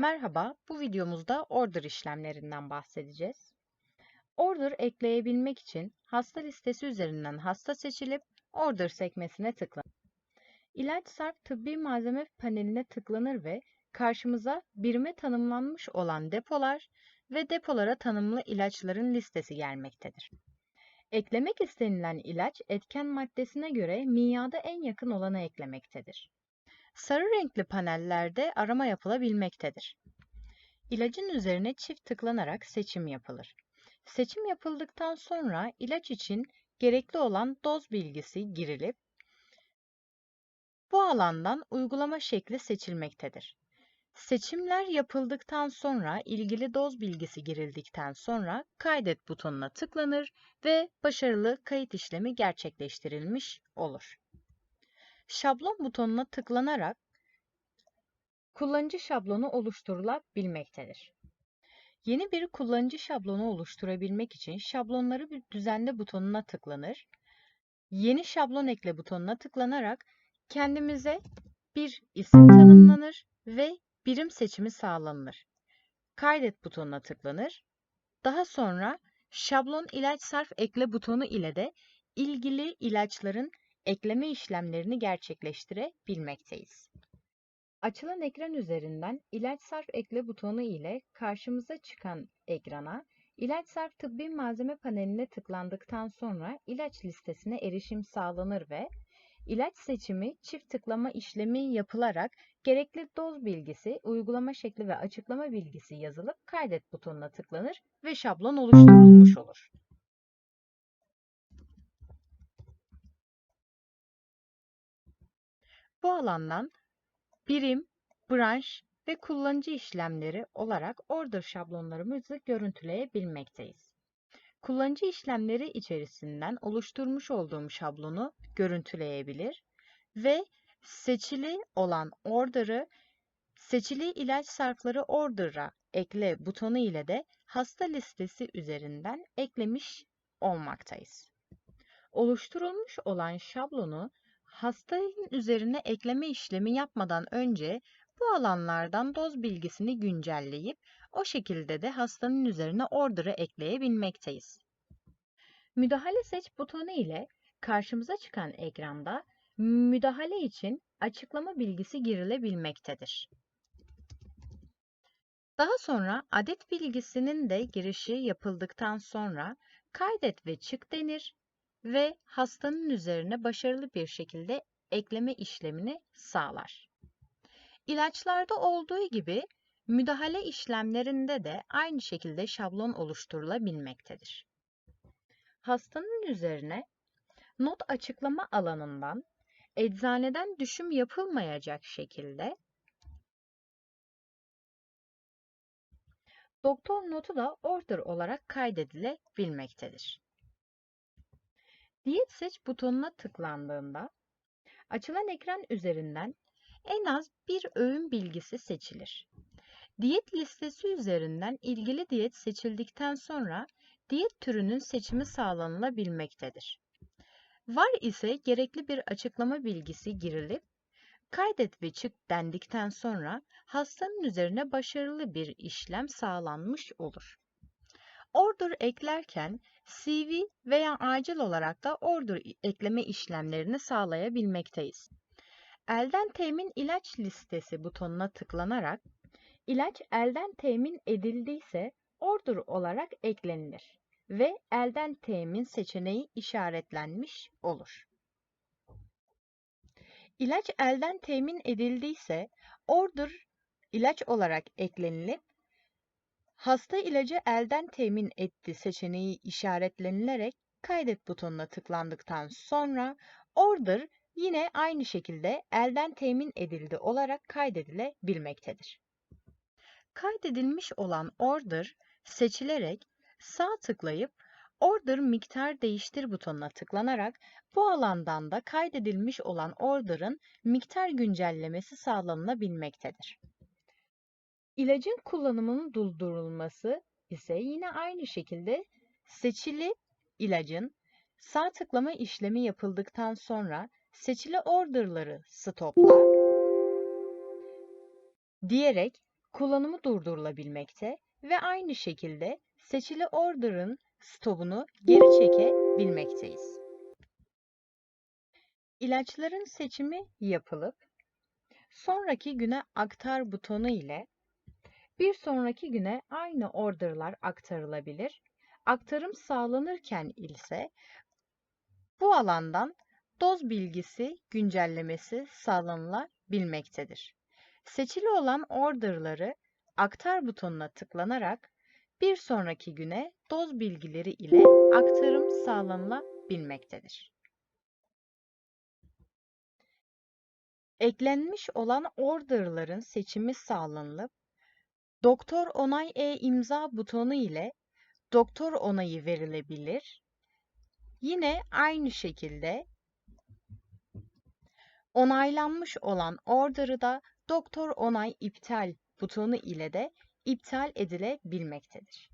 Merhaba, bu videomuzda order işlemlerinden bahsedeceğiz. Order ekleyebilmek için hasta listesi üzerinden hasta seçilip order sekmesine tıklanır. İlaç sarf tıbbi malzeme paneline tıklanır ve karşımıza birime tanımlanmış olan depolar ve depolara tanımlı ilaçların listesi gelmektedir. Eklemek istenilen ilaç etken maddesine göre miada en yakın olanı eklemektedir. Sarı renkli panellerde arama yapılabilmektedir. İlacın üzerine çift tıklanarak seçim yapılır. Seçim yapıldıktan sonra ilaç için gerekli olan doz bilgisi girilip bu alandan uygulama şekli seçilmektedir. Seçimler yapıldıktan sonra ilgili doz bilgisi girildikten sonra kaydet butonuna tıklanır ve başarılı kayıt işlemi gerçekleştirilmiş olur. Şablon butonuna tıklanarak kullanıcı şablonu oluşturulabilmektedir. Yeni bir kullanıcı şablonu oluşturabilmek için şablonları bir düzenle butonuna tıklanır. Yeni şablon ekle butonuna tıklanarak kendimize bir isim tanımlanır ve birim seçimi sağlanır. Kaydet butonuna tıklanır. Daha sonra şablon ilaç sarf ekle butonu ile de ilgili ilaçların ekleme işlemlerini gerçekleştirebilmekteyiz. Açılan ekran üzerinden ilaç sarf ekle butonu ile karşımıza çıkan ekrana ilaç sarf tıbbi malzeme paneline tıklandıktan sonra ilaç listesine erişim sağlanır ve ilaç seçimi çift tıklama işlemi yapılarak gerekli doz bilgisi, uygulama şekli ve açıklama bilgisi yazılıp kaydet butonuna tıklanır ve şablon oluşturulmuş olur. Bu alandan birim, branş ve kullanıcı işlemleri olarak order şablonlarımızı görüntüleyebilmekteyiz. Kullanıcı işlemleri içerisinden oluşturmuş olduğum şablonu görüntüleyebilir ve seçili olan order'ı seçili ilaç sarfları order'a ekle butonu ile de hasta listesi üzerinden eklemiş olmaktayız. Oluşturulmuş olan şablonu hastanın üzerine ekleme işlemi yapmadan önce bu alanlardan doz bilgisini güncelleyip o şekilde de hastanın üzerine order'ı ekleyebilmekteyiz. Müdahale seç butonu ile karşımıza çıkan ekranda müdahale için açıklama bilgisi girilebilmektedir. Daha sonra adet bilgisinin de girişi yapıldıktan sonra kaydet ve çık denir ve hastanın üzerine başarılı bir şekilde ekleme işlemini sağlar. İlaçlarda olduğu gibi müdahale işlemlerinde de aynı şekilde şablon oluşturulabilmektedir. Hastanın üzerine not açıklama alanından eczaneden düşüm yapılmayacak şekilde doktor notu da order olarak kaydedilebilmektedir. Diyet seç butonuna tıklandığında açılan ekran üzerinden en az bir öğün bilgisi seçilir. Diyet listesi üzerinden ilgili diyet seçildikten sonra diyet türünün seçimi sağlanılabilmektedir. Var ise gerekli bir açıklama bilgisi girilip kaydet ve çık dendikten sonra hastanın üzerine başarılı bir işlem sağlanmış olur. Order eklerken CV veya acil olarak da order ekleme işlemlerini sağlayabilmekteyiz. Elden temin ilaç listesi butonuna tıklanarak ilaç elden temin edildiyse order olarak eklenilir ve elden temin seçeneği işaretlenmiş olur. İlaç elden temin edildiyse order ilaç olarak eklenilip hasta ilacı elden temin etti seçeneği işaretlenilerek kaydet butonuna tıklandıktan sonra order yine aynı şekilde elden temin edildi olarak kaydedilebilmektedir. Kaydedilmiş olan order seçilerek sağ tıklayıp Order miktar değiştir butonuna tıklanarak bu alandan da kaydedilmiş olan order'ın miktar güncellemesi sağlanılabilmektedir. İlacın kullanımının durdurulması ise yine aynı şekilde seçili ilacın sağ tıklama işlemi yapıldıktan sonra seçili order'ları stopla diyerek kullanımı durdurulabilmekte ve aynı şekilde seçili order'ın stopunu geri çekebilmekteyiz. İlaçların seçimi yapılıp sonraki güne aktar butonu ile bir sonraki güne aynı order'lar aktarılabilir. Aktarım sağlanırken ise bu alandan doz bilgisi güncellemesi sağlanılabilmektedir. Seçili olan order'ları aktar butonuna tıklanarak bir sonraki güne doz bilgileri ile aktarım sağlanılabilmektedir. Eklenmiş olan order'ların seçimi sağlanılıp Doktor onay e-imza butonu ile doktor onayı verilebilir. Yine aynı şekilde onaylanmış olan order'ı da doktor onay iptal butonu ile de iptal edilebilmektedir.